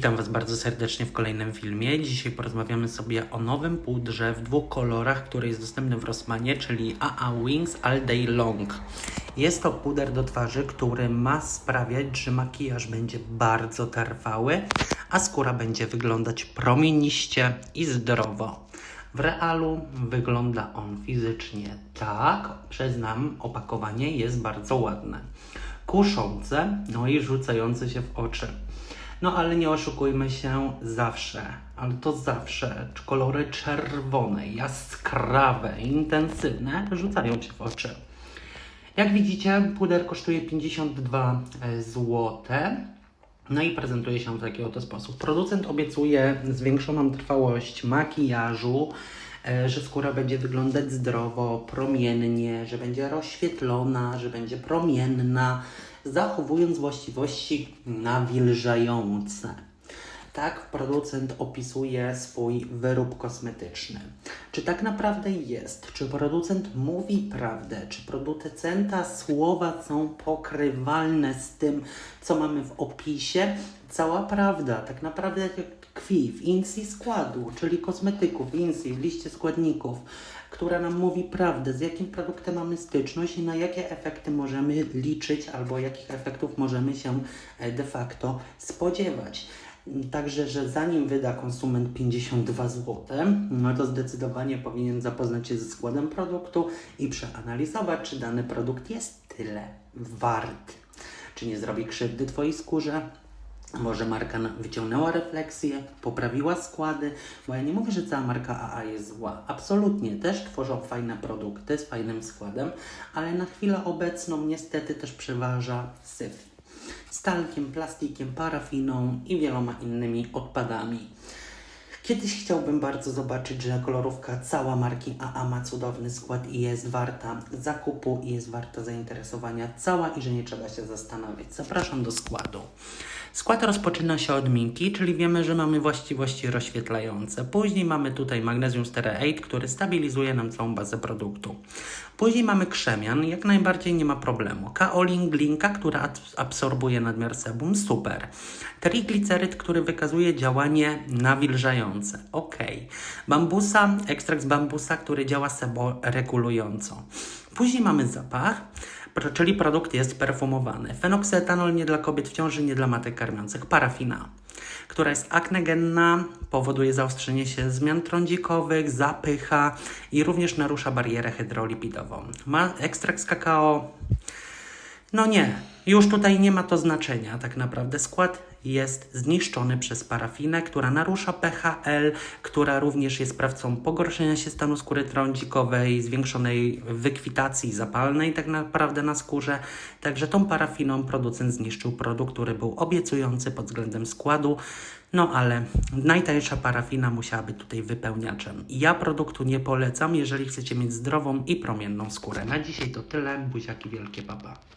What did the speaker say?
Witam Was bardzo serdecznie w kolejnym filmie. Dzisiaj porozmawiamy sobie o nowym pudrze w dwóch kolorach, który jest dostępny w Rossmanie, czyli AA Wings All Day Long. Jest to puder do twarzy, który ma sprawiać, że makijaż będzie bardzo trwały, a skóra będzie wyglądać promieniście i zdrowo. W realu wygląda on fizycznie tak, przyznam, opakowanie jest bardzo ładne. Kuszące, no i rzucające się w oczy. No ale nie oszukujmy się, zawsze, ale to zawsze kolory czerwone, jaskrawe, intensywne rzucają się w oczy. Jak widzicie, puder kosztuje 52 zł. No i prezentuje się w taki oto sposób. Producent obiecuje zwiększoną trwałość makijażu, e, że skóra będzie wyglądać zdrowo, promiennie, że będzie rozświetlona, że będzie promienna, zachowując właściwości nawilżające. Tak producent opisuje swój wyrób kosmetyczny. Czy tak naprawdę jest? Czy producent mówi prawdę? Czy producenta słowa są pokrywalne z tym, co mamy w opisie? Cała prawda tak naprawdę tkwi w insi składu, czyli kosmetyków, insi, w liście składników, która nam mówi prawdę, z jakim produktem mamy styczność i na jakie efekty możemy liczyć, albo jakich efektów możemy się e, de facto spodziewać. Także, że zanim wyda konsument 52 zł, no to zdecydowanie powinien zapoznać się ze składem produktu i przeanalizować, czy dany produkt jest tyle wart. Czy nie zrobi krzywdy Twojej skórze, może marka wyciągnęła refleksję, poprawiła składy, bo ja nie mówię, że cała marka AA jest zła. Absolutnie, też tworzą fajne produkty z fajnym składem, ale na chwilę obecną niestety też przeważa syf. Z talkiem, plastikiem, parafiną i wieloma innymi odpadami. Kiedyś chciałbym bardzo zobaczyć, że kolorówka cała marki AA ma cudowny skład i jest warta zakupu i jest warta zainteresowania cała i że nie trzeba się zastanawiać. Zapraszam do składu. Skład rozpoczyna się od minki, czyli wiemy, że mamy właściwości rozświetlające. Później mamy tutaj magnesium stearate, który stabilizuje nam całą bazę produktu. Później mamy krzemian, jak najbardziej nie ma problemu. Kaolin glinka, która absorbuje nadmiar sebum, super. Trigliceryt, który wykazuje działanie nawilżające, ok. Bambusa, ekstrakt z bambusa, który działa seboregulująco. Później mamy zapach, czyli produkt jest perfumowany. Fenoksetanol nie dla kobiet w ciąży, nie dla matek karmiących. Parafina, która jest aknegenna, powoduje zaostrzenie się zmian trądzikowych, zapycha i również narusza barierę hydrolipidową. Ma ekstrakt z kakao, no nie, już tutaj nie ma to znaczenia tak naprawdę. Skład jest zniszczony przez parafinę, która narusza PHL, która również jest sprawcą pogorszenia się stanu skóry trądzikowej, zwiększonej wykwitacji zapalnej tak naprawdę na skórze. Także tą parafiną producent zniszczył produkt, który był obiecujący pod względem składu. No ale najtańsza parafina musiała być tutaj wypełniaczem. Ja produktu nie polecam, jeżeli chcecie mieć zdrową i promienną skórę. Na dzisiaj to tyle. Buziaki wielkie, papa.